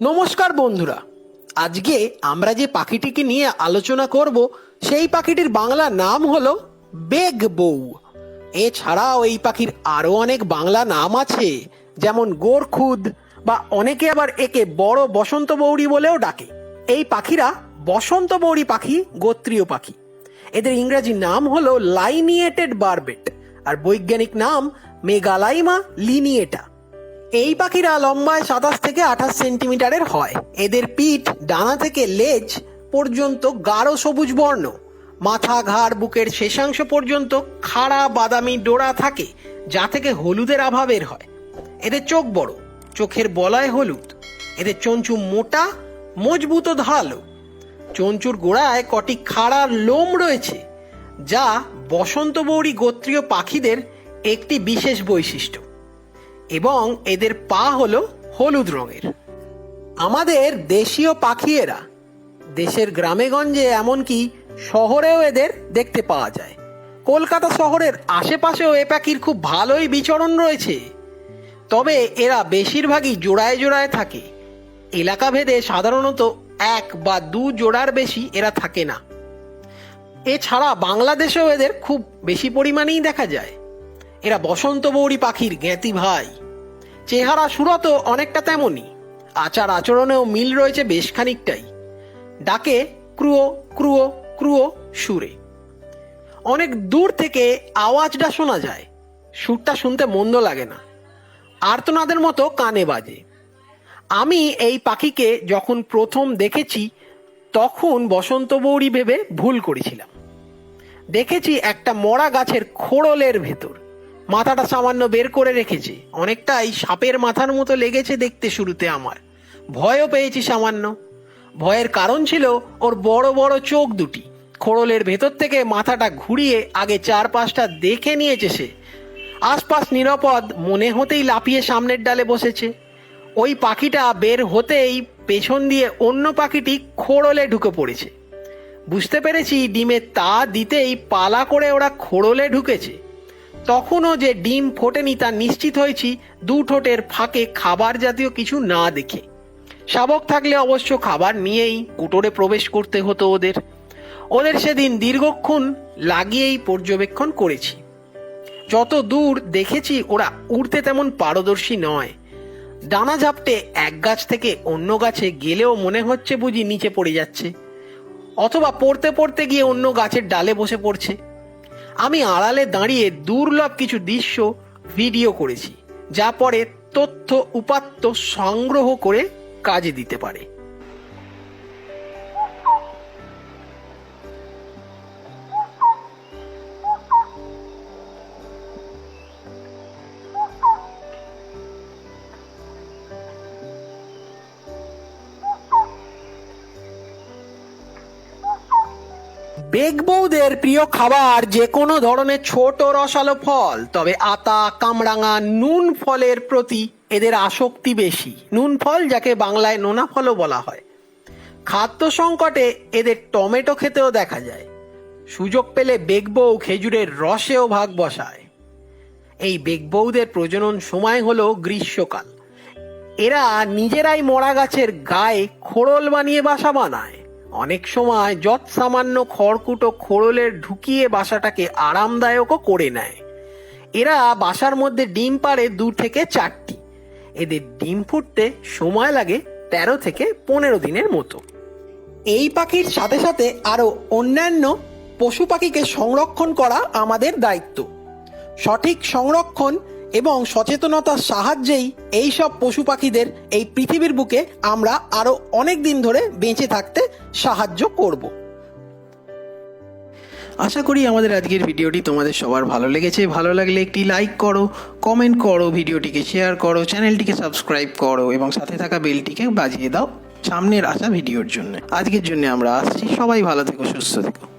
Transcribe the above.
নমস্কার বন্ধুরা। আজকে আমরা যে পাখিটিকে নিয়ে আলোচনা করব, সেই পাখিটির বাংলা নাম হলো বেগ বউ। এছাড়াও এই পাখির আরও অনেক বাংলা নাম আছে, যেমন গোরখুদ বা অনেকে আবার একে বড় বসন্ত বৌড়ি বলেও ডাকে। এই পাখিরা বসন্ত বৌড়ি পাখি, গোত্রীয় পাখি। এদের ইংরেজি নাম হলো লাইনিয়েটেড বারবেট, আর বৈজ্ঞানিক নাম মেগালাইমা লিনিয়েটা। এই পাখিরা লম্বায় সাতাশ থেকে আঠাশ সেন্টিমিটারের হয়। এদের পিঠ, ডানা থেকে লেজ পর্যন্ত গাঢ় সবুজ বর্ণ। মাথা, ঘাড়, বুকের শেষাংশ পর্যন্ত খাড়া বাদামি ডোরা থাকে, যা থেকে হলুদের আভাবের হয়। এদের চোখ বড়, চোখের বলয় হলুদ। এদের চঞ্চু মোটা, মজবুত ধারালো চঞ্চুর গোড়ায় কটি খাড়া লোম রয়েছে, যা বসন্ত বৌড়ি গোত্রীয় পাখিদের একটি বিশেষ বৈশিষ্ট্য। এবং এদের পা হলো হলুদ রঙের। আমাদের দেশীয় পাখি এরা দেশের গ্রামেগঞ্জে এমনকি শহরেও এদের দেখতে পাওয়া যায়। কলকাতা শহরের আশেপাশেও এ পাখির খুব ভালোই বিচরণ রয়েছে। তবে এরা বেশিরভাগই জোড়ায় জোড়ায় থাকে। এলাকা ভেদে সাধারণত এক বা দু জোড়ার বেশি এরা থাকে না। এছাড়া বাংলাদেশেও এদের খুব বেশি পরিমাণেই দেখা যায়। এরা বসন্ত বৌড়ি পাখির জ্ঞাতি ভাই। চেহারা সুরত অনেকটা তেমনই। আচার আচরণেও মিল রয়েছে বেশ খানিকটাই। ডাকে ক্রুয়ো ক্রুয়ো ক্রুয়ো সুরে। অনেক দূর থেকে আওয়াজটা শোনা যায়। সুরটা শুনতে মন্দ লাগে না। আর্তনাদের মতো কানে বাজে। আমি এই পাখিকে যখন প্রথম দেখেছি, তখন বসন্ত বৌড়ি ভেবে ভুল করেছিলাম। দেখেছি একটা মরা গাছের খোড়লের ভেতর। মাথাটা সামান্য বের করে রেখেছে। অনেকটাই সাপের মাথার মতো লেগেছে দেখতে শুরুতে আমার। ভয়ও পেয়েছি সামান্য। ভয়ের কারণ ছিল ওর বড় বড় চোখ দুটি। খোড়লের ভেতর থেকে মাথাটা ঘুরিয়ে আগে চার পাঁচটা দেখে নিয়েছে সে। আশপাশ নিরাপদ, মনে হতেই লাফিয়ে সামনের ডালে বসেছে। ওই পাখিটা বের হতেই পেছন দিয়ে অন্য পাখিটি খোড়লে ঢুকে পড়েছে। বুঝতে পেরেছি, ডিমে তা দিতেই পালা করে ওরা খোড়লে ঢুকেছে। তখনও যে ডিম ফোটেনি তা নিশ্চিত হয়েছি, দু ঠোঁটের ফাঁকে খাবার জাতীয় কিছু না দেখে। শাবক থাকলে অবশ্য খাবার নিয়েই কুটোরে প্রবেশ করতে হতো ওদের। ওদের সেদিন দীর্ঘক্ষণ লাগিয়েই পর্যবেক্ষণ করেছি। যত দূর দেখেছি, ওরা উড়তে তেমন পারদর্শী নয়। ডানা ঝাপটে এক গাছ থেকে অন্য গাছে গেলেও মনে হচ্ছে বুঝি নিচে পড়ে যাচ্ছে, অথবা পড়তে পড়তে গিয়ে অন্য গাছের ডালে বসে পড়ছে। আমি আড়ালে দাঁড়িয়ে দুর্লভ কিছু দৃশ্য ভিডিও করেছি, যা পরে তথ্য উপাত্ত সংগ্রহ করে কাজে দিতে পারে। বেগ বৌদের প্রিয় খাবার যে কোনো ধরনের ছোট রসালো ফল, তবে আতা, কামরাঙা, নুন ফলের প্রতি এদের আসক্তি বেশি। নুন ফল যাকে বাংলায় নোনা ফলও বলা হয়। খাদ্য সংকটে এদের টমেটো খেতেও দেখা যায়। সুযোগ পেলে বেগবউ খেজুরের রসেও ভাগ বসায়। এই বেগবউদের প্রজনন সময় হলো গ্রীষ্মকাল। এরা নিজেরাই মরা গাছের গায়ে খোড়ল বানিয়ে বাসা বানায়। অনেক সময় যৎ সামান্য খড়কুটো খোড়লের ঢুকিয়ে বাসাটাকে আরামদায়কও করে নেয়। এরা বাসার মধ্যে ডিম পাড়ে দু থেকে চারটি। এদের ডিম ফুটতে সময় লাগে তেরো থেকে পনেরো দিনের মতো। এই পাখির সাথে সাথে আরও অন্যান্য পশু পাখিকে সংরক্ষণ করা আমাদের দায়িত্ব। সঠিক সংরক্ষণ এবং সচেতনতার সাহায্যেই এই সব পশু পাখিদের এই পৃথিবীর বুকে আমরা আরও অনেক দিন ধরে বেঁচে থাকতে সাহায্য করব। আশা করি আমাদের আজকের ভিডিওটি তোমাদের সবার ভালো লেগেছে। ভালো লাগলে একটি লাইক করো কমেন্ট করো, ভিডিওটিকে শেয়ার করো চ্যানেলটিকে সাবস্ক্রাইব করো এবং সাথে থাকা বেলটিকে বাজিয়ে দাও সামনের আসা ভিডিওর জন্য। আজকের জন্য আমরা আসছি। সবাই ভালো থেকো, সুস্থ থেকো।